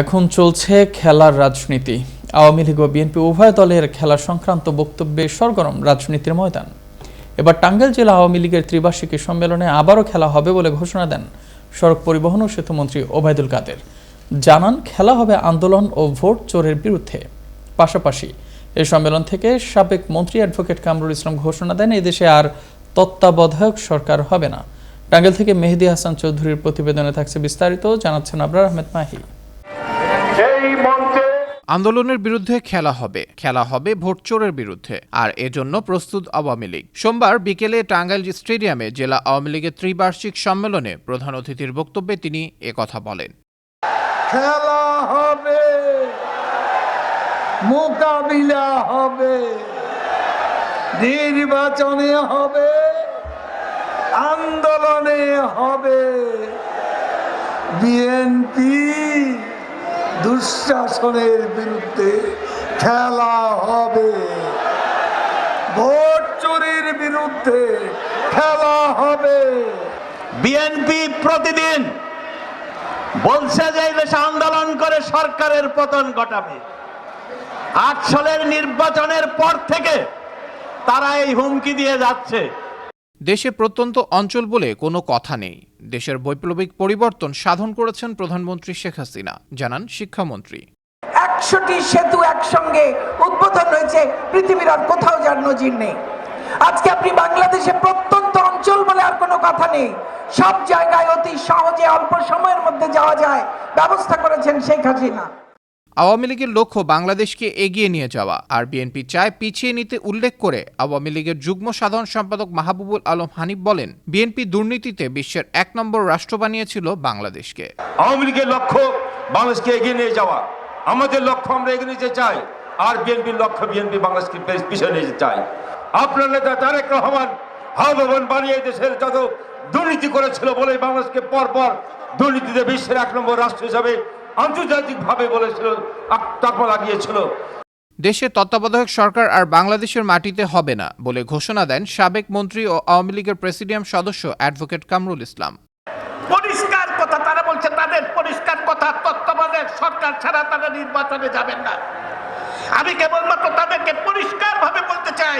এখন চলছে খেলার রাজনীতি। আওয়ামী লীগ ও বিএনপি উভয় দলের খেলা সংক্রান্ত বক্তব্যে সরগরম রাজনীতির ময়দান। এবার টাঙ্গাইল জেলা আওয়ামী লীগের ত্রিবার্ষিকী সম্মেলনে আবারও খেলা হবে বলে ঘোষণা দেন সড়ক পরিবহন ও সেতুমন্ত্রী ওবায়দুল কাদের। জানান, খেলা হবে আন্দোলন ও ভোট চোরের বিরুদ্ধে। পাশাপাশি এই সম্মেলন থেকে সাবেক মন্ত্রী অ্যাডভোকেট কামরুল ইসলাম ঘোষণা দেন, এদেশে আর তত্ত্বাবধায়ক সরকার হবে না। টাঙ্গাইল থেকে মেহেদি হাসান চৌধুরীর প্রতিবেদনে থাকছে বিস্তারিত, জানাচ্ছেন আবরার আহমেদ মাহি। মঞ্চে আন্দোলনের বিরুদ্ধে খেলা হবে। খেলা হবে ভোট চোরের বিরুদ্ধে। আর এজন্য প্রস্তুত আওয়ামী লীগ। সোমবার বিকেলে টাঙ্গাইল স্টেডিয়ামে জেলা আওয়ামী লীগের ত্রিবার্ষিক সম্মেলনে প্রধান অতিথির বক্তব্যে তিনি একথা বলেন। খেলা হবে মোকাবিলা হবে নির্বাচনে হবে আন্দোলনে হবে বিএনপি দুঃশাসনের বিরুদ্ধে খেলা হবে। ভোট চুরির বিরুদ্ধে খেলা হবে। বিএনপি প্রতিদিন বলছে যে দেশে আন্দোলন করে সরকারের পতন ঘটাবে। আট সালের নির্বাচনের পর থেকে তারা এই হুমকি দিয়ে যাচ্ছে। দেশে প্রত্যন্ত অঞ্চল বলে কোনো কথা নেই। দেশের বৈপ্লবিক পরিবর্তন সাধন করেছেন প্রধানমন্ত্রী শেখ হাসিনা, জানান শিক্ষামন্ত্রী। একশোটি সেতু একসঙ্গে উদ্বোধন হয়েছে, পৃথিবীর আর কোথাও যার নজির নেই। আজকে আপনি বাংলাদেশে প্রত্যন্ত অঞ্চল বলে আর কোনো কথা নেই। সব জায়গায় অতি সহজে অল্প সময়ের মধ্যে যাওয়া যায়, ব্যবস্থা করেছেন শেখ হাসিনা। আওয়ামী লীগের লক্ষ্য বাংলাদেশকে এগিয়ে নিয়ে যাওয়া। আর বিএনপি চায় পিছিয়ে নিতে উল্লেখ করে আওয়ামী লীগের যুগ্ম সাধারণ সম্পাদক মাহবুবুল আলম হানিফ বলেন, বিএনপি দুর্নীতিতে বিশ্বের এক নম্বর রাষ্ট্র বানিয়েছিল বাংলাদেশকে। আওয়ামী লীগের লক্ষ্য বাংলাদেশকে এগিয়ে নিয়ে যাওয়া। আমাদের লক্ষ্য আমরা এগিয়ে নিতে চাই, আর বিএনপির লক্ষ্য বিএনপি বাংলাদেশকে পিছিয়ে নিয়ে চাই আপনার নেতা তারেক রহমান ভবন বানিয়ে দেশের যত দুর্নীতি করেছিল বলে বাংলাদেশকে পর পর দুর্নীতিতে বিশ্বের এক নম্বর রাষ্ট্র হিসাবে আন্তর্জাতিকভাবে বলেছিল তকমা লাগিয়েছিল। দেশে তত্ত্বাবধায়ক সরকার আর বাংলাদেশের মাটিতে হবে না বলে ঘোষণা দেন সাবেক মন্ত্রী ও আওয়ামী লীগের প্রেসিডিয়াম সদস্য অ্যাডভোকেট কামরুল ইসলাম। পরিষ্কার কথা তারা বলছে তাদের পরিষ্কার কথা তত্ত্বাবধায়ক সরকার ছাড়া তারা নির্বাচনে যাবেন না। আমি কেবলমাত্র তাদেরকে পরিষ্কার ভাবে বলতে চাই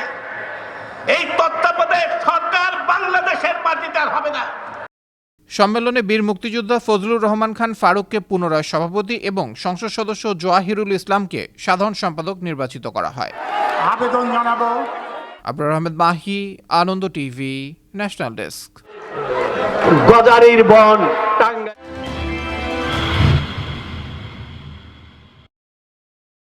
এই তত্ত্বাবধায়ক সরকার বাংলাদেশের মাটিতে আর হবে না। সম্মেলনে বীর মুক্তিযোদ্ধা ফজলুর রহমান খান ফারুককে পুনরায় সভাপতি এবং সংসদ সদস্য জোয়াহিরুল ইসলামকে সাধারণ সম্পাদক নির্বাচিত করা হয়। আবেদন জানাব। Abrar Ahmed Mahi Ananda TV national desk. গজারির বন